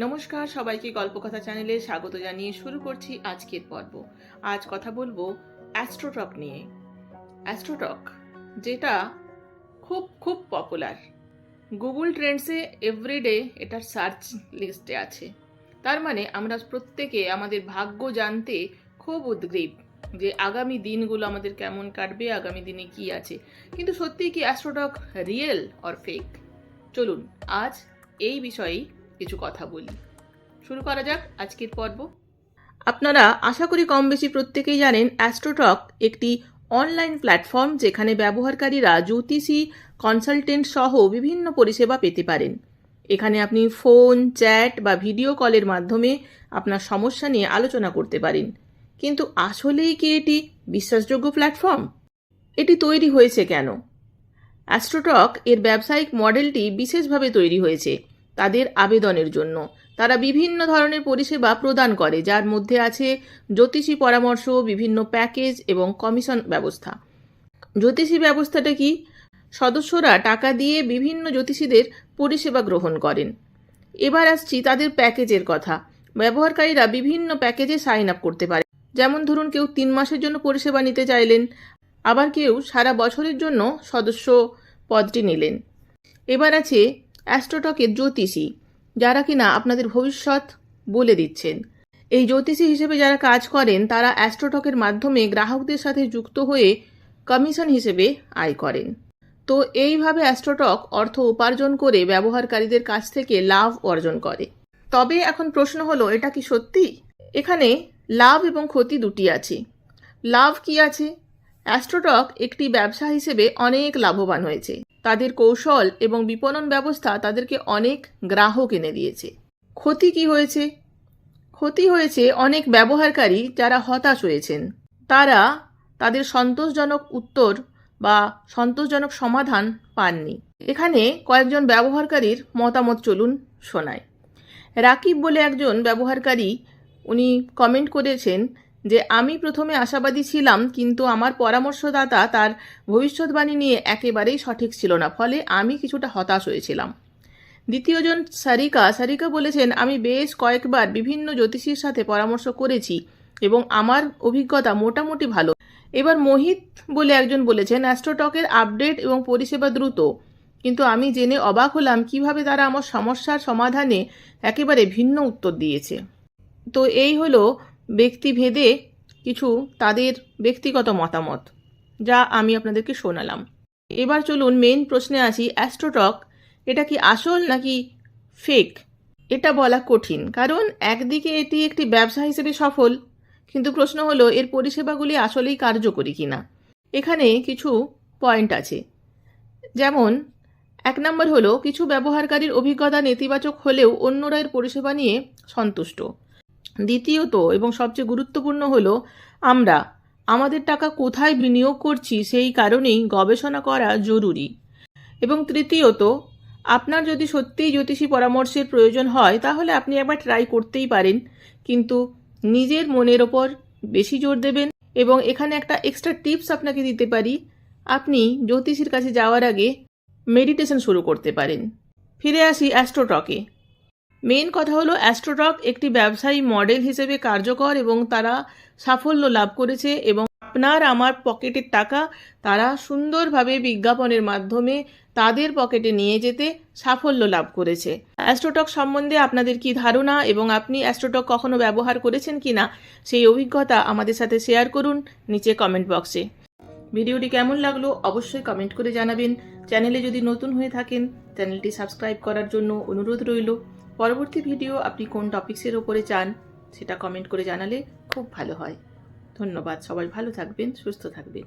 নমস্কার, সবাইকে গল্পকথা চ্যানেলে স্বাগত জানিয়ে শুরু করছি আজকের পর্ব। আজ কথা বলব অ্যাস্ট্রোটক নিয়ে। অ্যাস্ট্রোটক, যেটা খুব খুব পপুলার গুগল ট্রেন্ডসে এভরিডে এটার সার্চ লিস্টে আছে। তার মানে আমরা প্রত্যেকে আমাদের ভাগ্য জানতে খুব উদ্গ্রীব যে আগামী দিনগুলো আমাদের কেমন কাটবে, আগামী দিনে কি আছে। কিন্তু সত্যিই কি অ্যাস্ট্রোটক রিয়েল অর ফেক চলুন, আজ এই বিষয়েই কিছু কথা বলি। শুরু করা যাক আজকের পর্ব। আপনারা আশা করি কম বেশি প্রত্যেকেই জানেন অ্যাস্ট্রোটক একটি অনলাইন প্ল্যাটফর্ম যেখানে ব্যবহারকারীরা জ্যোতিষী কনসালটেন্ট সহ বিভিন্ন পরিষেবা পেতে পারেন। এখানে আপনি ফোন চ্যাট বা ভিডিও কলের মাধ্যমে আপনার সমস্যা নিয়ে আলোচনা করতে পারেন। কিন্তু আসলেই কি এটি বিশ্বাসযোগ্য প্ল্যাটফর্ম এটি তৈরি হয়েছে কেন? অ্যাস্ট্রোটক এর ব্যবসায়িক মডেলটি বিশেষভাবে তৈরি হয়েছে। তাদের আবেদনের জন্য। তারা বিভিন্ন ধরনের পরিষেবা প্রদান করে, যার মধ্যে আছে জ্যোতিষী পরামর্শ, বিভিন্ন প্যাকেজ এবং কমিশন ব্যবস্থা। জ্যোতিষী ব্যবস্থাটা কি? সদস্যরা টাকা দিয়ে বিভিন্ন জ্যোতিষীদের পরিষেবা গ্রহণ করেন। এবার আসছি তাদের প্যাকেজের কথা। ব্যবহারকারীরা বিভিন্ন প্যাকেজে সাইন আপ করতে পারে। যেমন ধরুন কেউ তিন মাসের জন্য পরিষেবা নিতে চাইলেন, আবার কেউ সারা বছরের জন্য সদস্য পদটি নিলেন। এবার আছে অ্যাস্ট্রোটকের জ্যোতিষী, যারা কিনা আপনাদের ভবিষ্যৎ বলে দিচ্ছেন। এই জ্যোতিষী হিসেবে যারা কাজ করেন, তারা অ্যাস্ট্রোটকের মাধ্যমে গ্রাহকদের সাথে যুক্ত হয়ে কমিশন হিসেবে আয় করেন। তো এইভাবে অ্যাস্ট্রোটক অর্থ উপার্জন করে ব্যবহারকারীদের কাছ থেকে লাভ অর্জন করে। তবে এখন প্রশ্ন হলো, এটা কি সত্যি? এখানে লাভ এবং ক্ষতি দুটি আছে। লাভ কি আছে? অ্যাস্ট্রোটক একটি ব্যবসা হিসেবে অনেক লাভবান হয়েছে। তাদের কৌশল এবং বিপণন ব্যবস্থা তাদেরকে অনেক গ্রাহক এনে দিয়েছে। ক্ষতি কি হয়েছে? ক্ষতি হয়েছে অনেক ব্যবহারকারী যারা হতাশ হয়েছেন। তারা তাদের সন্তোষজনক উত্তর বা সন্তোষজনক সমাধান পাননি। এখানে কয়েকজন ব্যবহারকারীর মতামত চলুন শোনায় রাকিব বলে একজন ব্যবহারকারী, উনি কমেন্ট করেছেন যে আমি প্রথমে আশাবাদী ছিলাম, কিন্তু আমার পরামর্শদাতা তার ভবিষ্যৎবাণী নিয়ে একেবারেই সঠিক ছিল না, ফলে আমি কিছুটা হতাশ হয়েছিলাম। দ্বিতীয়জন সারিকা সারিকা বলেছেন, আমি বেশ কয়েকবার বিভিন্ন জ্যোতিষীর সাথে পরামর্শ করেছি এবং আমার অভিজ্ঞতা মোটামুটি ভালো। এবার মোহিত বলে একজন বলেছেন, অ্যাস্ট্রোটকের আপডেট এবং পরিষেবা দ্রুত, কিন্তু আমি জেনে অবাক হলাম কীভাবে তারা আমার সমস্যার সমাধানে একেবারে ভিন্ন উত্তর দিয়েছে। তো এই হলো ব্যক্তিভেদে কিছু তাদের ব্যক্তিগত মতামত, যা আমি আপনাদেরকে শোনালাম। এবার চলুন মেইন প্রশ্নে আসি অ্যাস্ট্রোটক এটা কি আসল নাকি ফেক এটা বলা কঠিন, কারণ একদিকে এটি একটি ব্যবসা হিসেবে সফল, কিন্তু প্রশ্ন হলো, এর পরিষেবাগুলি আসলেই কার্যকরী কিনা? এখানে কিছু পয়েন্ট আছে। যেমন, এক নম্বর হলো, কিছু ব্যবহারকারীর অভিজ্ঞতা নেতিবাচক হলেও অন্যরা এর পরিষেবা নিয়ে সন্তুষ্ট। দ্বিতীয়ত এবং সবচেয়ে গুরুত্বপূর্ণ হলো, আমরা, আমাদের টাকা কোথায় বিনিয়োগ করছি সেই কারণেই গবেষণা করা জরুরি। এবং তৃতীয়ত, আপনার যদি সত্যিই জ্যোতিষী পরামর্শের প্রয়োজন হয়, তাহলে আপনি একবার ট্রাই করতেই পারেন। কিন্তু নিজের মনের ওপর বেশি জোর দেবেন এবং এখানে একটা এক্সট্রা টিপস আপনাকে দিতে পারি। আপনি জ্যোতিষীর কাছে যাওয়ার আগে মেডিটেশন শুরু করতে পারেন। ফিরে আসি অ্যাস্ট্রোটকে মেন কথা হলো অ্যাস্ট্রোটক একটি ব্যবসায়ী মডেল হিসেবে কার্যকর এবং তারা সাফল্য লাভ করেছে এবং আপনার আমার পকেটের টাকা তারা সুন্দরভাবে বিজ্ঞাপনের মাধ্যমে তাদের পকেটে নিয়ে যেতে সাফল্য লাভ করেছে। অ্যাস্ট্রোটক সম্বন্ধে আপনাদের কি ধারণা এবং আপনি অ্যাস্ট্রোটক কখনো ব্যবহার করেছেন কি না সেই অভিজ্ঞতা আমাদের সাথে শেয়ার করুন নিচে কমেন্ট বক্সে। ভিডিওটি কেমন লাগল অবশ্যই কমেন্ট করে জানাবেন। চ্যানেলে যদি নতুন হয়ে থাকেন, চ্যানেলটি সাবস্ক্রাইব করার জন্য অনুরোধ রইল। পরবর্তী ভিডিও আপনি কোন টপিক্সের ওপরে চান সেটা কমেন্ট করে জানালে খুব ভালো হয়। ধন্যবাদ, সবাই ভালো থাকবেন, সুস্থ থাকবেন।